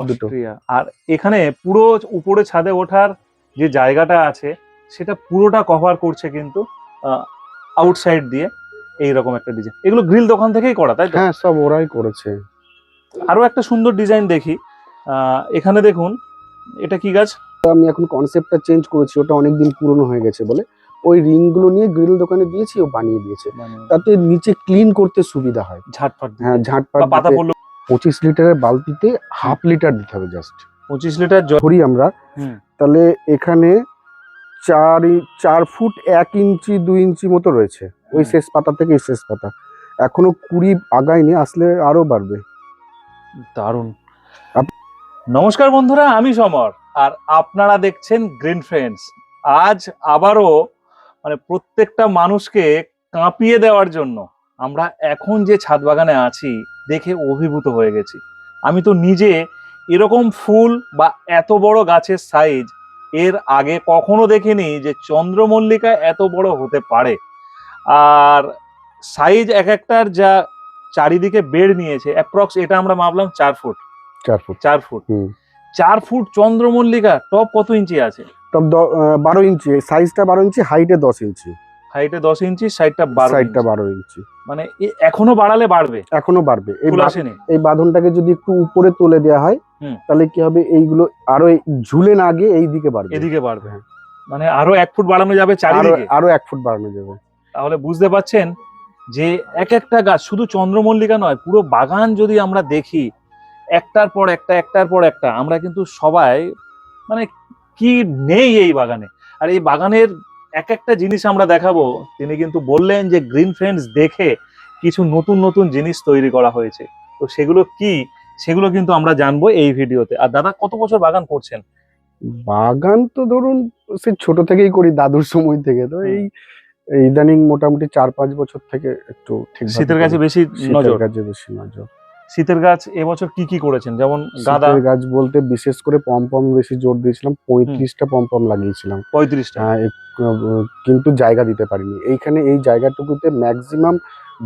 Austria আর এখানে পুরো উপরে ছাদে ওঠার যে জায়গাটা আছে সেটা পুরোটা কভার করছে কিন্তু আউটসাইড দিয়ে এই রকম একটা ডিজাইন এগুলো গ্রিল দোকান থেকেই করা তাই তো? হ্যাঁ সব ওরাই করেছে। আরও একটা সুন্দর ডিজাইন দেখি। আহ, এখানে দেখুন এটা কি গাছ? আমি এখন কনসেপ্টটা চেঞ্জ করেছি ওটা অনেকদিন পুরনো হয়ে গেছে বলে। ওই রিংগুলো নিয়ে গ্রিল দোকানে দিয়েছি ও বানিয়ে দিয়েছে। তাতে নিচে ক্লিন করতে সুবিধা হয়। ঝাটফাট হ্যাঁ ঝাঁটপাট বা পাতা পড়ল পঁচিশ লিটারের বালতিতে হাফ লিটার দিতে হবে জাস্ট পঁচিশ লিটার জল ধরি আমরা তাহলে এখানে চার চার ফুট এক ইঞ্চি দুই ইঞ্চি মতো রয়েছে। ওই শেষ পাতা থেকে এই শেষ পাতা। এখনও কুড়ি আগায়নি আসলে আরও বাড়বে। দারুণ। নমস্কার বন্ধুরা আমি সমর আর আপনারা দেখছেন গ্রিন ফ্রেন্ডস আজ আবারও মানে প্রত্যেকটা মানুষকে কাঁপিয়ে দেওয়ার জন্য আমরা এখন যে ছাদ বাগানে আছি দেখে অভিভূত হয়ে গেছি। আমি তো নিজে এরকম ফুল বা এত বড় গাছের সাইজ এর আগে কখনো দেখিনি যে চন্দ্রমল্লিকা এত বড় হতে পারে। আর সাইজ এক একটার যা চারিদিকে বেড় নিয়েছে অ্যাপ্রক্স এটা আমরা মাপলাম চার ফুট। চার ফুট। চার ফুট। চার ফুট চন্দ্রমল্লিকা টপ কত ইঞ্চি আছে? টপ বারো ইঞ্চি সাইজটা বারো ইঞ্চি হাইটে দশ ইঞ্চি। হাইটে দশ ইঞ্চি সাইডটা বারো সাইডটা বারো ইঞ্চি। মানে এখনও বাড়ালে বাড়বে? এখনও বাড়বে। এই এই বাঁধনটাকে যদি একটু উপরে তুলে দেওয়া হয়। তাহলে কি হবে? এইগুলো আরও ঝুলে না গিয়ে এই দিকে বাড়বে। এদিকে বাড়বে। হ্যাঁ। মানে আরও এক ফুট বাড়ানো যাবে চারিদিকে? আরও এক ফুট বাড়ানো যাবে। তাহলে বুঝতে পাচ্ছেন যে এক একটা গাছ শুধু চন্দ্রমল্লিকা নয় পুরো বাগান যদি আমরা দেখি একটার পর একটা একটার পর একটা আমরা কিন্তু সবাই মানে কি নেই এই বাগানে। আর এই বাগানের এক একটা জিনিস আমরা দেখাবো। তিনি কিন্তু বললেন যে গ্রিন ফ্রেন্ডস দেখে কিছু নতুন নতুন জিনিস তৈরি করা হয়েছে। তো সেগুলো কি? সেগুলো কিন্তু আমরা জানব এই ভিডিওতে। আর দাদা কত বছর বাগান করছেন? বাগান তো ধরুন সে ছোট থেকেই করি দাদুর সময় থেকে। তো এই ইদানিং মোটামুটি চার পাঁচ বছর থেকে একটু শীতের কাছে বেশি নজর? গাছে বেশি নজর। শীতের গাছ এবছর কি কি করেছেন? যেমন গাঁদা গাছ বলতে বিশেষ করে পম্পম বেশি জোর দিয়েছিলাম পঁয়ত্রিশটা পম্পম লাগিয়েছিলাম। পঁয়ত্রিশটা? হ্যাঁ, কিন্তু জায়গা দিতে পারিনি। এইখানে এই জায়গাটুকুতে ম্যাক্সিমাম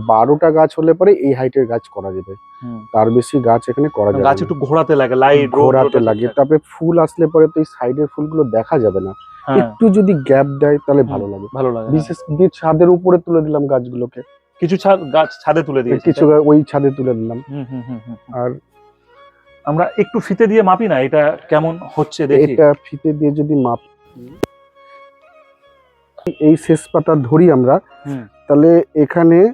বারোটা গাছ হলে পরে এই হাইটের গাছ করা যাবে। তার বেশি গাছ এখানে করা যাবে গাছ একটু ঘোরাতে লাগে লাইট ঘোরাতে লাগে। তারপরে ফুল আসলে পরে তো এই সাইডের ফুলগুলো দেখা যাবে না। হ্যাঁ। একটু যদি গ্যাপ দেয় তাহলে ভালো লাগে। ভালো লাগে হ্যাঁ। বিশেষ করে ছাদের উপরে তুলে দিলাম গাছগুলোকে। কিছু ছাদ গাছ ছাদে তুলে দিয়েছি কিছু ওই ছাদে তুলে দিলাম। আর আমরা একটু ফিতে দিয়ে মাপি না এটা কেমন হচ্ছে দেখি। এটা ফিতে দিয়ে যদি মাপ এই শেষ পাতা ধরি আমরা তাহলে এখানে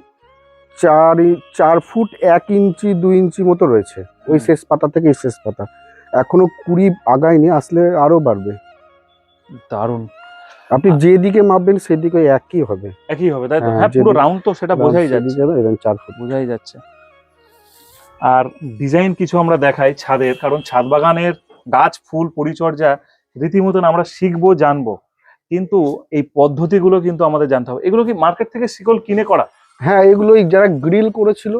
চার ই- চার ফুট এক ইঞ্চি দুই ইঞ্চি মতো রয়েছে। ওই শেষ পাতা থেকে এই শেষ পাতা। এখনও কুড়ি আগায়নি আসলে আরও বাড়বে। দারুণ। আপনি যেদিকে মাপবেন সেদিকে একই হবে। একই হবে তাই তো? হ্যাঁ, হ্যাঁ পুরো রাউন্ড তো সেটা বোঝাই যাচ্ছে। এবং চার ফুট। বোঝাই যাচ্ছে। আর ডিজাইন কিছু আমরা দেখাই ছাদের কারণ ছাদ বাগানের গাছ ফুল পরিচর্যা রীতিমতন আমরা শিখব জানব। কিন্তু এই পদ্ধতিগুলো কিন্তু আমাদের জানতে হবে। এগুলো কি মার্কেট থেকে শিকল কিনে করা? হ্যাঁ এগুলো যারা গ্রিল করেছিল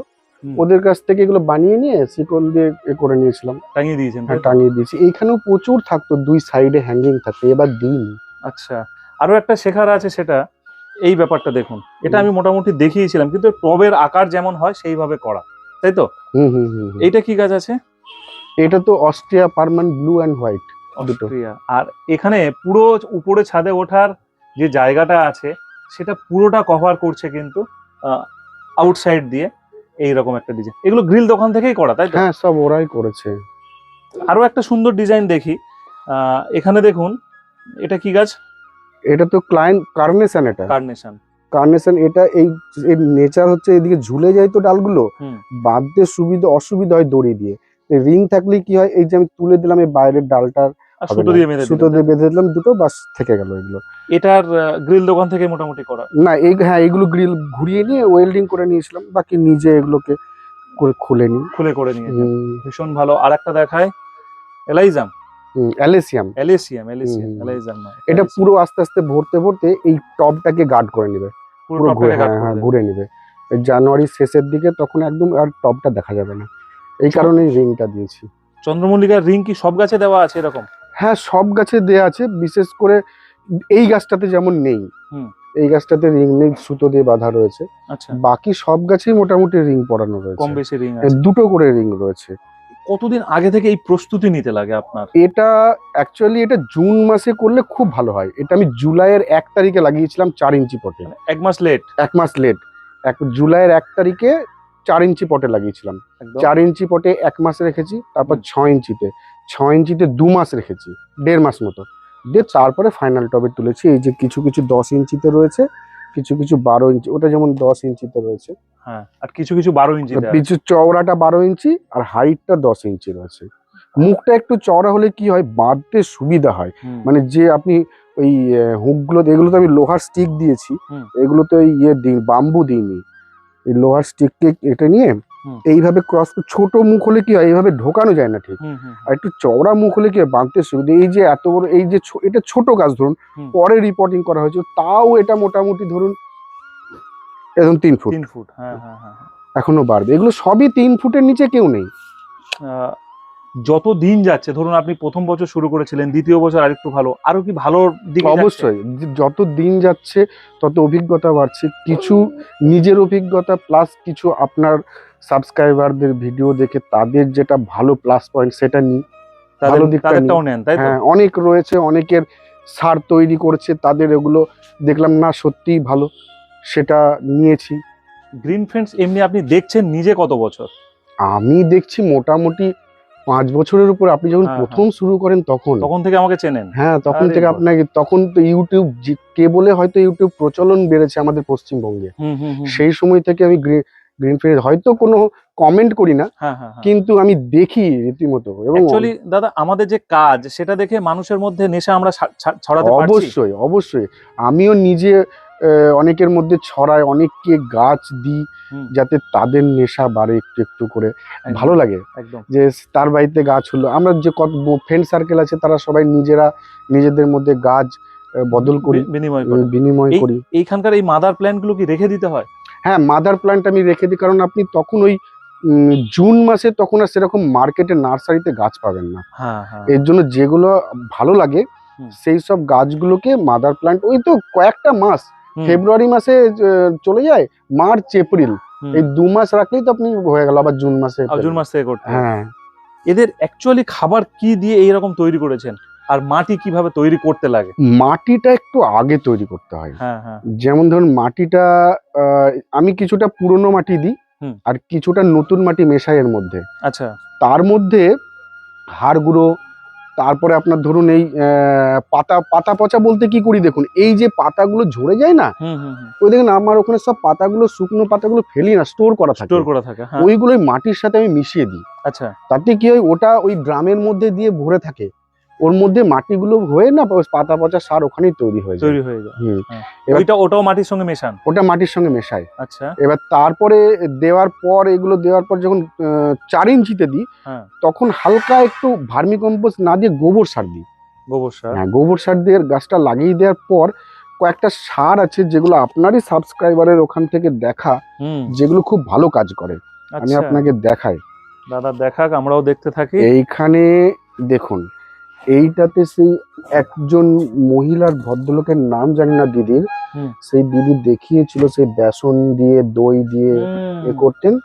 ওদের কাছ থেকে এগুলো বানিয়ে নিয়ে শিকল দিয়ে করে নিয়েছিলাম। টাঙিয়ে দিয়েছেন হ্যাঁ টাঙিয়ে দিয়েছি। এইখানেও প্রচুর থাকতো দুই সাইডে হ্যাঙ্গিং থাকতো এবার দিন আচ্ছা। আরও একটা শেখার আছে সেটা এই ব্যাপারটা দেখুন। এটা আমি মোটামুটি দেখিয়েছিলাম কিন্তু টবের আকার যেমন হয় সেইভাবে করা। তাই তো। এইটা কি গাছ আছে? এটা তো Austria permanent blue and white. Austria. আর এখানে পুরো উপরে ছাদে ওঠার যে জায়গাটা আছে সেটা পুরোটা কভার করছে কিন্তু আউটসাইড দিয়ে এই রকম একটা ডিজাইন এগুলো গ্রিল দোকান থেকেই করা তাই তো? হ্যাঁ সব ওরাই করেছে। আরও একটা সুন্দর ডিজাইন দেখি। এখানে দেখুন এটা কি গাছ? এটা তো ক্লায়েন্ট কার্নেশন এটা। কার্নেশন। কার্নেশন এটা এই এর নেচার হচ্ছে এদিকে ঝুলে যায় তো ডালগুলো। বাঁধতে সুবিধা অসুবিধা হয় দড়ি দিয়ে। রিং থাকলে কি হয় এই যে আমি তুলে দিলাম এই বাইরের ডালটার সুতো দিয়ে বেঁধে সুতো দিয়ে বেঁধে দিলাম দুটো বাস থেকে গেল এগুলো। এটার গ্রিল দোকান থেকে মোটামুটি করা। না এই হ্যাঁ এগুলো গ্রিল ঘুরিয়ে নিয়ে ওয়েল্ডিং করে নিয়েছিলাম বাকি নিজে এগুলোকে করে খুলে নিই। খুলে করে নিয়ে ভীষণ ভালো। আর একটা দেখায় এলাইজাম। অ্যালেসিয়াম। এলিসিয়াম হুম। এলাইজাম এটা পুরো আস্তে আস্তে ভরতে ভরতে এই টপটাকে গার্ড করে নেবে। পুরো ঘুরে হ্যাঁ হ্যাঁ ঘুরে নেবে। এই জানুয়ারির শেষের দিকে তখন একদম আর টপটা দেখা যাবে না। এই কারণে রিংটা দিয়েছি। চন্দ্রমল্লিকার রিং কি সব গাছে দেওয়া আছে এরকম? হ্যাঁ সব গাছে দেওয়া আছে বিশেষ করে এই গাছটাতে যেমন নেই। এই গাছটাতে রিং নেই সুতো দিয়ে বাঁধা রয়েছে। আচ্ছা। বাকি সব গাছেই মোটামুটি রিং পরানো কম রয়েছে বেশি রিং দুটো করে রিং রয়েছে। কতদিন আগে থেকে এই প্রস্তুতি নিতে লাগে আপনার? এটা অ্যাকচুয়ালি এটা জুন মাসে করলে খুব ভালো হয়। এটা আমি জুলাইয়ের এক তারিখে লাগিয়েছিলাম চার ইঞ্চি পটে। এক মাস লেট এক মাস লেট এক জুলাইয়ের এক তারিখে চার ইঞ্চি পটে লাগিয়েছিলাম। চার ইঞ্চি পটে এক মাস রেখেছি তারপর। ছ ইঞ্চিতে। ছ ইঞ্চিতে দু মাস রেখেছি দেড় মাস মতো। দিয়ে তারপরে ফাইনাল টবে তুলেছি এই যে কিছু কিছু দশ ইঞ্চিতে রয়েছে কিছু কিছু বারো ইঞ্চি ওটা যেমন দশ ইঞ্চিতে রয়েছে। হ্যাঁ আর কিছু কিছু বারো ইঞ্চি কিছু চওড়াটা বারো ইঞ্চি আর হাইটটা দশ ইঞ্চি রয়েছে। মুখটা একটু চওড়া হলে কি হয়? বাঁধতে সুবিধা হয়। মানে যে আপনি ওই হুকগুলো এগুলো তো আমি লোহার স্টিক দিয়েছি। এগুলো তো ইয়ে দিই বাম্বু দিইনি। এই লোহার স্টিককে এটা নিয়ে। এইভাবে ক্রস ছোট মুখ হলে কি হয় এইভাবে ঢোকানো যায় না ঠিক। আর একটু চওড়া মুখ হলে কি হয় বাঁধতে সুবিধা এই যে এত বড় এই যে এটা ছোট গাছ ধরুন পরে রিপোর্টিং করা হয়েছে তাও এটা মোটামুটি ধরুন একদম তিন ফুট। তিন ফুট হ্যাঁ হ্যাঁ হ্যাঁ হ্যাঁ। এখনও বাড়বে। এগুলো সবই তিন ফুটের নিচে কেউ নেই। যত দিন যাচ্ছে ধরুন আপনি প্রথম বছর শুরু করেছিলেন দ্বিতীয় বছর আরেকটু ভালো আরও কি ভালো দিক অবশ্যই যত দিন যাচ্ছে তত অভিজ্ঞতা বাড়ছে। কিছু নিজের অভিজ্ঞতা প্লাস কিছু আপনার সাবস্ক্রাইবারদের ভিডিও দেখে তাদের যেটা ভালো প্লাস পয়েন্ট সেটা নিই ভালো দিকটা নেন। তাই তো? হ্যাঁ অনেক রয়েছে অনেকের সার তৈরি করছে তাদের এগুলো দেখলাম না সত্যিই ভালো। সেটা নিয়েছি। গ্রিন ফ্রেন্ডস এমনি আপনি দেখছেন নিজে কত বছর? আমি দেখছি মোটামুটি পাঁচ বছরের উপর আপনি যখন হ্যাঁ, প্রথম শুরু করেন তখন? তখন থেকে আমাকে চেনেন। হ্যাঁ তখন থেকে আপনাকে তখন তো ইউটিউব কেবলে হয়তো ইউটিউব প্রচলন বেড়েছে আমাদের পশ্চিমবঙ্গে। সেই সময় থেকে আমি গ্রিন ফ্রেন্ড হয়তো কোনো কমেন্ট করি না হ্যাঁ হ্যাঁ হ্যাঁ। কিন্তু আমি দেখি রীতিমতো এবং অ্যাকচুয়ালি দাদা আমাদের যে কাজ সেটা দেখে মানুষের মধ্যে নেশা আমরা ছড়াতে পারছি। অবশ্যই অবশ্যই। আমিও নিজে অনেকের মধ্যে ছড়ায় অনেককে গাছ দিই যাতে তাদের নেশা বাড়ে একটু একটু করে। ভালো লাগে যে তার বাড়িতে গাছ হলো। আমরা যে কত ফ্রেন্ড সার্কেল আছে তারা সবাই নিজেরা নিজেদের মধ্যে গাছ বদল করি বিনিময় করে। বিনিময় করি। এইখানকার এই মাদার প্ল্যান্টগুলো কি রেখে দিতে হয়? হ্যাঁ মাদার প্ল্যান্ট আমি রেখে দিই কারণ আপনি তখন ওই জুন মাসে তখন আর সেরকম মার্কেটে নার্সারিতে গাছ পাবেন না। হ্যাঁ হ্যাঁ। এর জন্য যেগুলো ভালো লাগে সেই সব গাছগুলোকে মাদার প্ল্যান্ট ওই তো কয়েকটা মাস ফেব্রুয়ারি মাসে চলে যায় মার্চ এপ্রিল। এই দু মাস রাখলেই তো আপনি হয়ে গেল আবার জুন মাসে জুন মাস থেকে করতে হ্যাঁ। এদের অ্যাকচুয়ালি খাবার কি দিয়ে এই রকম তৈরি করেছেন? আর মাটি কীভাবে তৈরি করতে লাগে? মাটিটা একটু আগে তৈরি করতে হয়। হ্যাঁ হ্যাঁ। যেমন ধরুন মাটিটা আহ, আমি কিছুটা পুরনো মাটি দিই আর কিছুটা নতুন মাটি মেশাই এর মধ্যে। আচ্ছা। তার মধ্যে হাড় গুঁড়ো তারপরে আপনার ধরুন এই পাতা পাতা পচা বলতে কি করি দেখুন এই যে পাতাগুলো ঝরে যায় না ওই দেখুন আমার ওখানে সব পাতাগুলো শুকনো পাতাগুলো ফেলি না স্টোর করা থাকে। স্টোর করা থাকে ওইগুলোই ওইগুলো ওই মাটির সাথে আমি মিশিয়ে দিই। আচ্ছা। তাতে কি হয় ওটা ওই ড্রামের মধ্যে দিয়ে ভরে থাকে। ওর মধ্যে মাটিগুলো হয়ে না পাতা পচা সার ওখানেই তৈরি হয়ে যায়। তৈরি হয়ে যায়। হুম। হ্যাঁ। ওইটা ওটাও মাটির সঙ্গে মেশান? ওটা মাটির সঙ্গে মেশায় আচ্ছা। এবার তারপরে দেওয়ার পর এগুলো দেওয়ার পর যখন চার ইঞ্চিতে দিই হ্যাঁ। তখন হালকা একটু ভার্মি কম্পোস্ট না দিয়ে গোবর সার দিই। গোবর সার? হ্যাঁ গোবর সার দিয়ে গাছটা লাগিয়ে দেওয়ার পর কয়েকটা সার আছে যেগুলো আপনারই সাবস্ক্রাইবারের ওখান থেকে দেখা যেগুলো খুব ভালো কাজ করে। আমি আচ্ছা। আপনাকে দেখাই। দাদা দেখাক আমরাও দেখতে থাকি। এইখানে দেখুন এইটাতে সেই একজন মহিলার ভদ্রলোকের নাম জানি না দিদির। সেই দিদি দেখিয়েছিল সেই বেসন দিয়ে দই দিয়ে এ করতেন।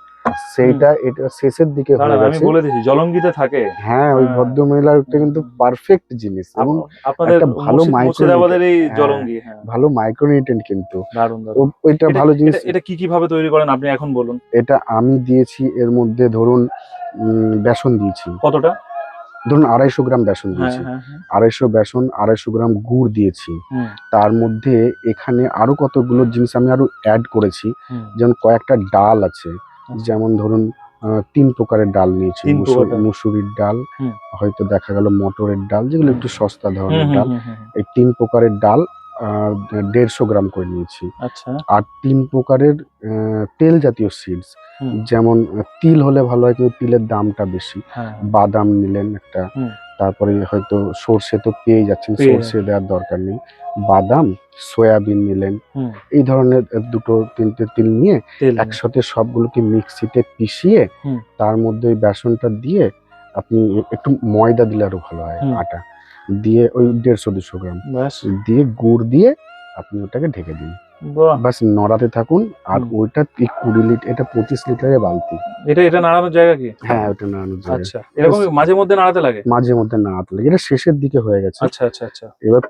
সেইটা এটা শেষের দিকে হয়ে গেছে। বলে দিচ্ছি জলঙ্গিতে থাকে। হ্যাঁ ওই হ্যাঁ। ভদ্র মহিলার একটা কিন্তু পারফেক্ট জিনিস এবং একটা ভালো মুর্শিদ- মুর্শিদাবাদের এই হ্যাঁ। জলঙ্গি হ্যাঁ ভালো মাইক্রোনিউট্রেন্ট কিন্তু। ওইটা ভালো জিনিস। এটা- এটা কি কীভাবে তৈরি করেন? আপনি এখন বলুন। এটা আমি দিয়েছি এর মধ্যে ধরুন বেসন দিয়েছি। কতটা? ধরুন আড়াইশো গ্রাম বেসন হ্যাঁ দিয়েছি। হ্যাঁ হ্যাঁ। আড়াইশো বেসন আড়াইশো গ্রাম গুড় দিয়েছি। তার মধ্যে এখানে আরও কতগুলো জিনিস আমি আরও অ্যাড করেছি। যেমন কয়েকটা ডাল আছে। আচ্ছা। যেমন ধরুন তিন প্রকারের ডাল নিয়েছি। মুসুরির ডাল হয়তো দেখা গেল মটরের ডাল যেগুলো একটু সস্তা ধরনের ডাল। এই তিন প্রকারের ডাল দেড়শো গ্রাম করে নিয়েছি। আচ্ছা। আর তিন প্রকারের তেল জাতীয় সিডস যেমন তিল হলে ভালো হয় কিন্তু তিলের দামটা বেশি। হ্যাঁ। বাদাম নিলেন একটা তারপরে হয়তো সর্ষে তো পেয়ে যাচ্ছেন সর্ষে দেওয়ার দরকার নেই। বাদাম সয়াবিন নিলেন। এই ধরনের দুটো তিনটে তিল নিয়ে একসাথে সবগুলোকে মিক্সিতে পিষিয়ে তার মধ্যে বেসনটা দিয়ে আপনি একটু ময়দা দিলে আরও ভালো হয় আটা। দিয়ে ওই দেড়শো দুশো গ্রাম। দিয়ে গুড় দিয়ে আপনি ওটাকে ঢেকে দিন। বাস নড়াতে থাকুন। আর। ওইটা কুড়ি লিটার এটা পঁচিশ লিটারের বালতি। এটা এটা নাড়ানোর জায়গা কি? হ্যাঁ ওটা নাড়ানোর জায়গা। আচ্ছা। এরকম মাঝে মধ্যে নাড়াতে লাগে? মাঝে মধ্যে নাড়াতে লাগে। এটা শেষের দিকে হয়ে গেছে। আচ্ছা আচ্ছা আচ্ছা। এবার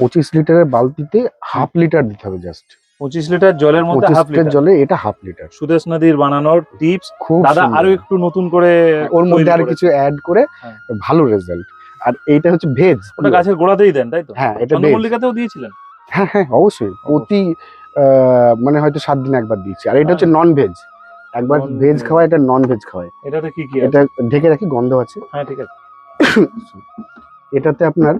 পঁচিশ লিটারের বালতিতে হাফ লিটার দিতে হবে জাস্ট। পঁচিশ লিটার জলের মধ্যে হাফ লিটার জলে এটা হাফ লিটার। সুদেশ নদীর বানানোর টিপস। খুব দাদা আরও একটু নতুন করে ওর মধ্যে আর কিছু অ্যাড করে হ্যাঁ। ভালো রেজাল্ট আর এইটা হচ্ছে ভেজ ওটা গাছের গোড়াতেই দেন তাই তো? হ্যাঁ এটা ভেজ। চন্দ্রমল্লিকাতেও দিয়েছিলেন? হ্যাঁ হ্যাঁ অবশ্যই। প্রতি মানে হয়তো সাত দিন একবার দিচ্ছি আর এটা হচ্ছে নন ভেজ একবার ভেজ খাওয়া এটা নন ভেজ খাওয়ায়। এটাতে কি কি এটা ঢেকে রাখি গন্ধ আছে। হ্যাঁ ঠিক আছে। এটাতে আপনার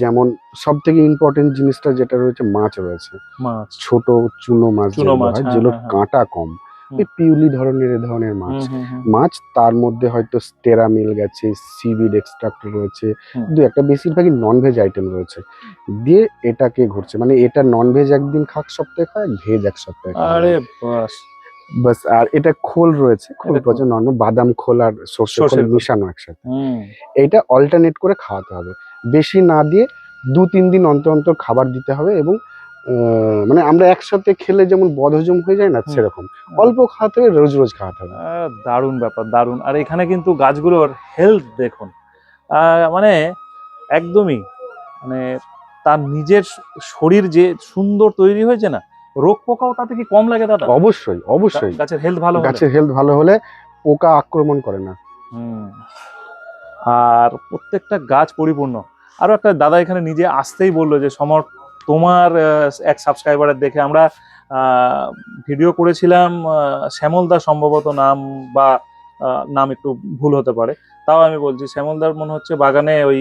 যেমন সব থেকে ইম্পর্টেন্ট জিনিসটা যেটা রয়েছে মাছ রয়েছে। মাছ। ছোট চুনো মাছ চুনো যেগুলো মাছ, হ্যাঁ, যেগুলো হ্যাঁ, হ্যাঁ। কাঁটা কম। পিউলি ধরনের ধরনের মাছ। মাছ তার মধ্যে হয়তো স্টেরা মিল গেছে সিভিড এক্সট্রাক্ট রয়েছে দু একটা বেশিরভাগই নন ভেজ আইটেম রয়েছে। দিয়ে এটাকে ঘুরছে মানে এটা নন ভেজ একদিন খাক সপ্তাহে খায় ভেজ এক সপ্তাহে আরে বাস। বাস আর এটা খোল রয়েছে খোল এটা খোল। নর্মাল বাদাম খোল আর সর্ষে খোল মিশানো একসাথে। এইটা অল্টারনেট করে খাওয়াতে হবে। বেশি না দিয়ে দু তিন দিন অন্তর অন্তর খাবার দিতে হবে এবং মানে আমরা একসাথে খেলে যেমন বদহজম হয়ে যায় না সেরকম অল্প খাওয়াতে হবে রোজ রোজ খাওয়াতে হবে। দারুণ ব্যাপার দারুণ। আর এখানে কিন্তু গাছগুলোর হেলথ দেখুন মানে একদমই মানে তার নিজের শরীর যে সুন্দর তৈরি হয়েছে না রোগ পোকাও তাতে কি কম লাগে দাদা? অবশ্যই অবশ্যই। গাছের হেলথ ভালো গাছের হেলথ ভালো হলে পোকা আক্রমণ করে না। আর প্রত্যেকটা গাছ পরিপূর্ণ। আরও একটা দাদা এখানে নিজে আসতেই বলল যে সমর তোমার এক সাবস্ক্রাইবারের দেখে আমরা ভিডিও করেছিলাম শ্যামলদা সম্ভবত নাম বা নাম একটু ভুল হতে পারে। তাও আমি বলছি শ্যামলদার মনে হচ্ছে বাগানে ওই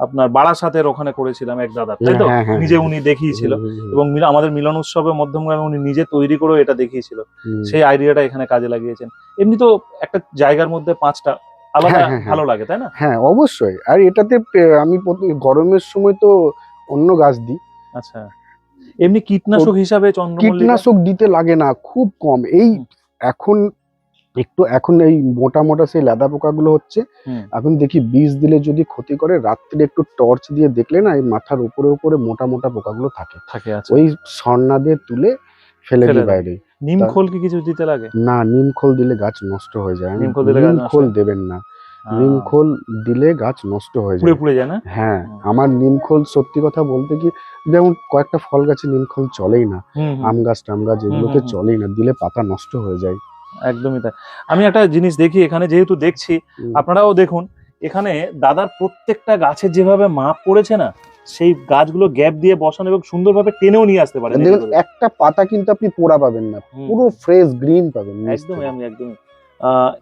আপনার বারাসাতের ওখানে করেছিলাম এক দাদা। তাই তো? হ্যাঁ, হ্যাঁ, নিজে হ্যাঁ। উনি দেখিয়েছিল। এবং আমাদের মিলন উৎসবে মধ্যমগ্রামে উনি নিজে তৈরি করে এটা দেখিয়েছিল। সেই আইডিয়াটা এখানে কাজে লাগিয়েছেন। এমনি তো একটা জায়গার মধ্যে পাঁচটা আলাদা। ভালো লাগে তাই না? হ্যাঁ অবশ্যই। আর এটাতে আমি গরমের সময় তো অন্য গাছ দিই। আচ্ছা। এমনি কীটনাশক হিসাবে চন্দ্রমল্লিকা? কীটনাশক দিতে লাগে না খুব কম। এই এখন একটু এখন এই মোটা মোটা সেই লেদা পোকাগুলো হচ্ছে এখন দেখি বীজ দিলে যদি ক্ষতি করে রাত্রে একটু টর্চ দিয়ে দেখলে না এই মাথার উপরে উপরে মোটা মোটা পোকাগুলো থাকে। থাকে আছে ওই সর্না দিয়ে তুলে ফেলে ফেলে দিই বাইরে। নিম খোল কি কিছু দিতে লাগে? না নিম খোল দিলে গাছ নষ্ট হয়ে যায়। নিম খোল দিলে নিম খোল দেবেন না। নিম খোল দিলে গাছ নষ্ট হয়ে যায়। পুড়ে যায় না? হ্যাঁ আমার নিম খোল সত্যি কথা বলতে কি যেমন কয়েকটা ফল গাছে নিম খোল চলেই না আম গাছ টাম গাছ এগুলোতে। চলেই না দিলে পাতা নষ্ট হয়ে যায়। একদমই তাই। আমি একটা জিনিস দেখি এখানে যেহেতু দেখছি আপনারাও দেখুন এখানে দাদার প্রত্যেকটা গাছের যেভাবে মাপ পড়েছে না সেই গাছগুলো গ্যাপ দিয়ে বসানো এবং সুন্দরভাবে টেনেও নিয়ে আসতে পারেন দেখুন একটা পাতা কিন্তু আপনি পোড়া পাবেন না পুরো ফ্রেশ গ্রিন পাবেন একদমই আমি একদমই।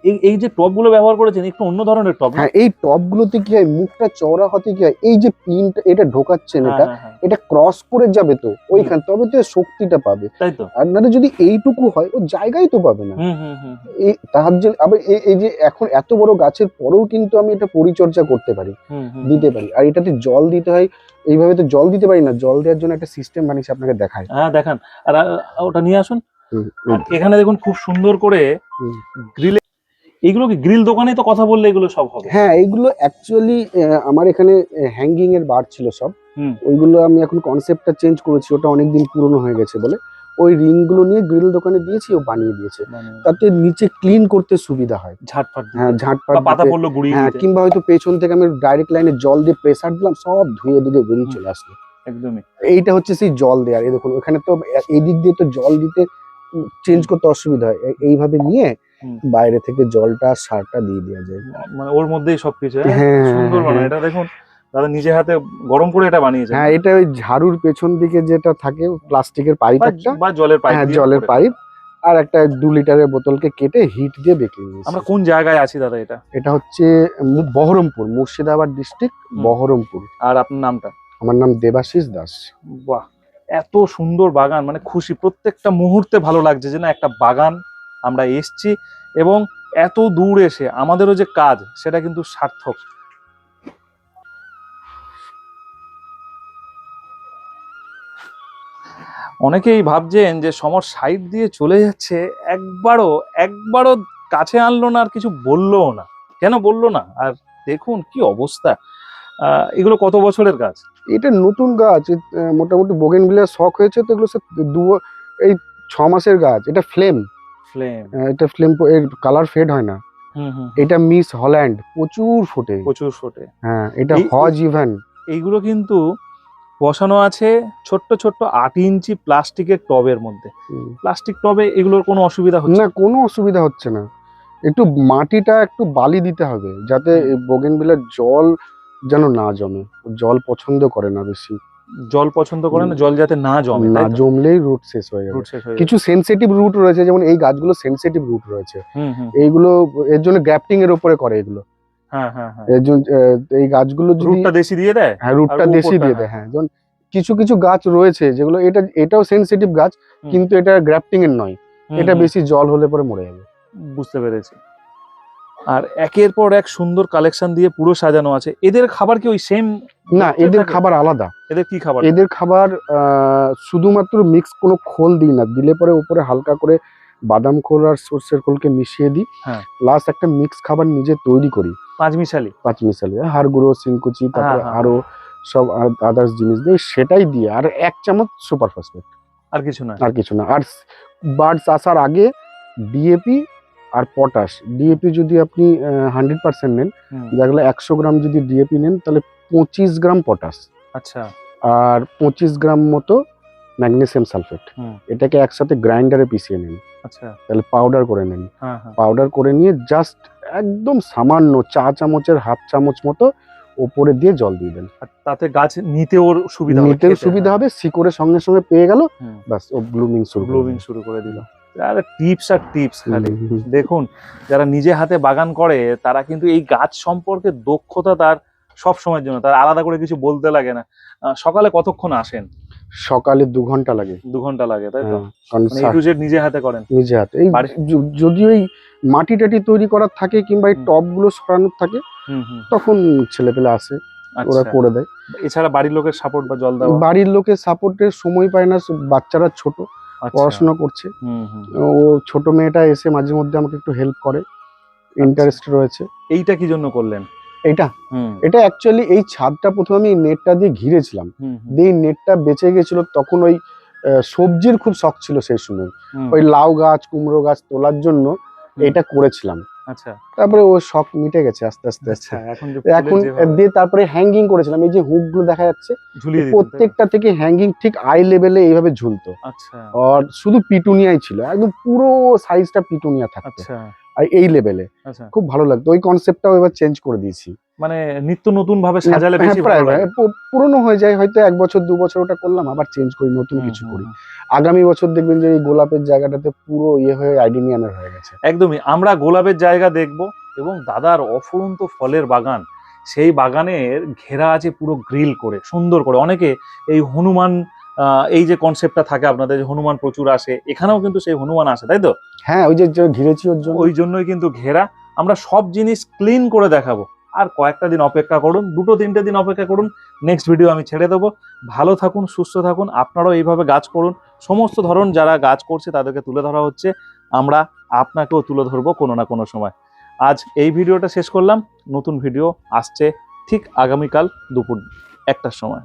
এই এই যে টবগুলো ব্যবহার করেছেন একটু অন্য ধরনের টব হ্যাঁ এই টপ গুলোতে কি হয় মুখটা চওড়া হতে কি হয় এই যে পিনটা এটা ঢোকাচ্ছেন এটা এটা ক্রস করে যাবে তো ওইখান তবে তো শক্তিটা পাবে। তাই তো। আর নাহলে যদি এইটুকু হয় ও জায়গায় তো পাবে না। এই তার জন্য আবার এই- যে এখন এত বড় গাছের পরেও কিন্তু আমি এটা পরিচর্যা করতে পারি দিতে পারি। আর এটাতে জল দিতে হয় এইভাবে তো জল দিতে পারি না জল দেওয়ার জন্য একটা সিস্টেম বানিয়েছি আপনাকে দেখায় হ্যাঁ দেখান। আর ওটা নিয়ে আসুন। এখানে দেখুন খুব সুন্দর করে। গ্রিলে এগুলো কি গ্রিল দোকানে তো কথা বললে এগুলো সব হবে? হ্যাঁ এইগুলো অ্যাকচুয়ালি আমার এখানে হ্যাঙ্গিং এর বার ছিল সব। ওইগুলো আমি এখন কনসেপ্টটা চেঞ্জ করেছি ওটা অনেকদিন পুরনো হয়ে গেছে বলে। ওই রিংগুলো নিয়ে গ্রিল দোকানে দিয়েছি ও বানিয়ে দিয়েছে। তাতে নিচে ক্লিন করতে সুবিধা হয়। ঝাটফাট দিতে। হ্যাঁ ঝাঁটপাট পাতা। পড়ল গুড়িয়ে হ্যাঁ কিংবা হয়তো পেছন থেকে আমি ডাইরেক্ট লাইনে জল দিয়ে প্রেসার দিলাম সব ধুয়ে দিকে বেরিয়ে চলে আসলো। একদমই। এইটা হচ্ছে সেই জল দেওয়ার এই দেখুন ওখানে তো এ- এই দিক দিয়ে তো জল দিতে চেঞ্জ করতে অসুবিধা হয়। এইভাবে নিয়ে বাইরে থেকে জলটা সারটা দিয়ে দেওয়া যায়। মানে ওর মধ্যেই সবকিছু হ্যাঁ? হ্যাঁ, সুন্দর হ্যাঁ, বানায়। হ্যাঁ। এটা দেখুন দাদা নিজে হাতে গরম করে এটা বানিয়েছে হ্যাঁ এটা ওই ঝাড়ুর পেছন দিকে যেটা থাকে প্লাস্টিকের পাইপ একটা। বা জলের পাইপ হ্যাঁ জলের পাইপ। আর একটা দু লিটারের বোতলকে কেটে হিট দিয়ে বেঁকে নিয়েছি। আমরা কোন জায়গায় আছি দাদা এটা? এটা হচ্ছে বহরমপুর মুর্শিদাবাদ ডিস্ট্রিক্ট বহরমপুর। আর আপনার নামটা? আমার নাম দেবাশিস দাস। বাহ! এত সুন্দর বাগান মানে খুশি। প্রত্যেকটা মুহূর্তে ভালো লাগছে যে না, একটা বাগান আমরা এসছি এবং এত দূর এসে আমাদেরও যে কাজ, সেটা কিন্তু সার্থক। অনেকেই ভাবছেন যে সমর সাইড দিয়ে চলে যাচ্ছে, একবারও একবারও কাছে আনলো না আর কিছু বললোও না। কেন বলল না? আর দেখুন কি অবস্থা। এগুলো কত বছরের কাজ? এটা নতুন গাছ মোটামুটি বোগেন শখ হয়েছে তো এগুলো দু এই ছ মাসের গাছ এটা ফ্লেম ফ্লেম এটা ফ্লেম এর কালার ফেড হয় না। এটা মিস হল্যান্ড প্রচুর ফোটে। প্রচুর ফোটে। হ্যাঁ এটা হজ ইভেন এইগুলো কিন্তু বসানো আছে ছোট্ট ছোট্ট আট ইঞ্চি প্লাস্টিকের টবের মধ্যে। প্লাস্টিক টবে এগুলোর কোনো অসুবিধা হচ্ছে না কোনো অসুবিধা হচ্ছে না। একটু মাটিটা একটু বালি দিতে হবে যাতে বোগেন জল যেন না জমে। জল পছন্দ করে না বেশি। জল পছন্দ করে না জল যাতে না জমে না জমলেই রুট শেষ হয়ে যাবে কিছু সেনসিটিভ রুট রয়েছে যেমন এই গাছগুলো সেনসিটিভ রুট রয়েছে। এইগুলো এর জন্য গ্যাপটিং এর উপরে করে এগুলো। হ্যাঁ হ্যাঁ হ্যাঁ। এই গাছগুলো রুটটা দেশি দিয়ে দেয়? হ্যাঁ রুটটা দেশি দিয়ে দেয় হ্যাঁ। যেমন কিছু কিছু গাছ রয়েছে যেগুলো এটা এটাও সেনসিটিভ গাছ কিন্তু এটা গ্রাফটিং এর নয়। এটা বেশি জল হলে পরে মরে যাবে। বুঝতে পেরেছি। আর একের পর এক সুন্দর কালেকশন দিয়ে পুরো সাজানো আছে। এদের খাবার কি ওই সেম না এদের খাবার আলাদা। এদের কি খাবার? এদের খাবার শুধুমাত্র মিক্স কোনো খোল দিই না। দিলে পরে উপরে হালকা করে বাদাম খোল আর সর্ষের খোলকে মিশিয়ে দিই। হ্যাঁ। প্লাস একটা মিক্স খাবার নিজে তৈরি করি। পাঁচ মিশালি পাঁচ মিশালি হাড় গুঁড়ো সিংকুচি তারপরে হ্যাঁ। আরও সব আদার্স জিনিস দিয়ে সেটাই দিয়ে আর এক চামচ সুপার ফসফেট আর কিছু না আর কিছু না। আর বার্ডস আসার আগে ডিএপি আর পটাশ ডিএপি যদি আপনি হান্ড্রেড পার্সেন্ট নেন যেগুলো একশো গ্রাম যদি ডিএপি নেন তাহলে পঁচিশ গ্রাম পটাশ। আচ্ছা। আর পঁচিশ গ্রাম মতো ম্যাগনেসিয়াম সালফেট। এটাকে একসাথে গ্রাইন্ডারে পিষিয়ে নিন। আচ্ছা। তাহলে পাউডার করে নিন। হ্যাঁ হ্যাঁ। পাউডার করে নিয়ে জাস্ট একদম সামান্য চা চামচের হাফ চামচ মতো ওপরে দিয়ে জল দিয়ে দেন। তাতে গাছ নিতেও সুবিধা হবে নিতেও সুবিধা হ্যাঁ। হবে শিকড়ের সঙ্গে সঙ্গে পেয়ে গেল। বাস ও ব্লুমিং শুরু ব্লুমিং শুরু করে দিল। আরে টিপস আর টিপস খালি। দেখুন যারা নিজে হাতে বাগান করে তারা কিন্তু এই গাছ সম্পর্কে দক্ষতা তার সব সময়ের জন্য তার আলাদা করে কিছু বলতে লাগে না। সকালে কতক্ষণ আসেন? সকালে দু ঘণ্টা লাগে। দু ঘণ্টা লাগে তাই তো? হ্যাঁ, মানে নিজে হাতে করেন। নিজে হাতে। এই যদি ওই মাটি টাটি তৈরি করার থাকে কিংবা এই। টবগুলো সরানোর থাকে তখন ছেলে পেলে আসে ওরা আচ্ছা। করে দেয়। এছাড়া বাড়ির লোকের সাপোর্ট বা জল দেওয়া? বাড়ির লোকের সাপোর্টের সময় পায় না বাচ্চারা ছোট। পড়াশোনা করছে। ও ছোট মেয়েটা এসে মাঝে মধ্যে আমাকে একটু হেল্প করে। ইন্টারেস্ট রয়েছে। এইটা কি জন্য করলেন? এটা এটা অ্যাকচুয়ালি এই ছাদটা প্রথমে আমি নেটটা দিয়ে ঘিরেছিলাম। দিয়ে নেটটা বেঁচে গেছিল তখন ওই সবজির খুব শখ ছিল সেই সময়। ওই লাউ গাছ কুমড়ো গাছ তোলার জন্য এটা করেছিলাম। আচ্ছা। তারপরে ও শখ মিটে গেছে আস্তে আস্তে আচ্ছা এখন এখন দিয়ে তারপরে হ্যাঙ্গিং করেছিলাম এই যে হুকগুলো দেখা যাচ্ছে? প্রত্যেকটা থেকে হ্যাঙ্গিং ঠিক আই লেভেলে এইভাবে ঝুলতো। আচ্ছা। আর শুধু পিটুনিয়াই ছিল একদম পুরো সাইজটা পিটুনিয়া থাকতো। আচ্ছা। আর এই লেভেলে আচ্ছা। খুব ভালো লাগতো ওই কনসেপ্টটাও এবার চেঞ্জ করে দিয়েছি। মানে নিত্য নতুন ভাবে সাজালে হ্যাঁ, বেশি ভালো লাগে। পুরনো হয়ে যায় হয়তো এক বছর দু বছর ওটা করলাম আবার চেঞ্জ করি নতুন কিছু করি। আগামী বছর দেখবেন যে এই গোলাপের জায়গাটাতে পুরো ইয়ে হয়ে আইডিনিয়ানের হয়ে গেছে। একদমই। আমরা গোলাপের জায়গা দেখব এবং দাদার অফুরন্ত ফলের বাগান সেই বাগানের ঘেরা আছে পুরো গ্রিল করে সুন্দর করে। অনেকে এই হনুমান এই যে কনসেপ্টটা থাকে আপনাদের যে হনুমান প্রচুর আসে এখানেও কিন্তু সেই হনুমান আসে তাই তো? হ্যাঁ ওই যে যে ঘিরেছি ওর জন্য। ওই জন্যই কিন্তু ঘেরা। আমরা সব জিনিস ক্লিন করে দেখাবো। আর কয়েকটা দিন অপেক্ষা করুন, দুটো তিনটে দিন অপেক্ষা করুন নেক্সট ভিডিও আমি ছেড়ে দেবো। ভালো থাকুন, সুস্থ থাকুন, আপনারাও এইভাবে গাছ করুন। সমস্ত ধরন যারা গাছ করছে তাদেরকে তুলে ধরা হচ্ছে। আমরা আপনাকেও তুলে ধরবো কোনো না কোনো সময়। আজ এই ভিডিওটা শেষ করলাম। নতুন ভিডিও আসছে ঠিক আগামীকাল দুপুর একটার সময়।